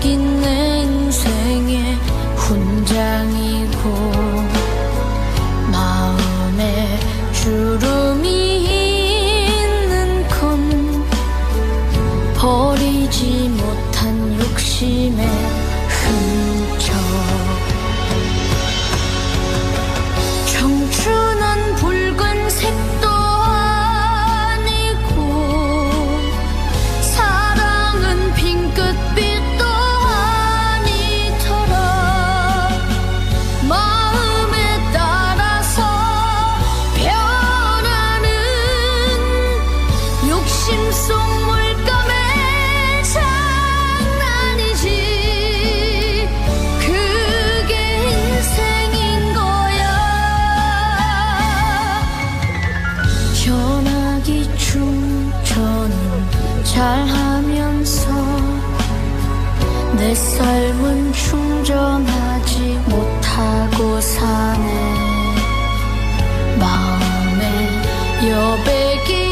긴내 인생의 훈장이고 마음에 주름이 있는 건 버리지 못한 욕심의 잘하면서 내 삶은 충전하지 못하고 사네. 마음에 여백이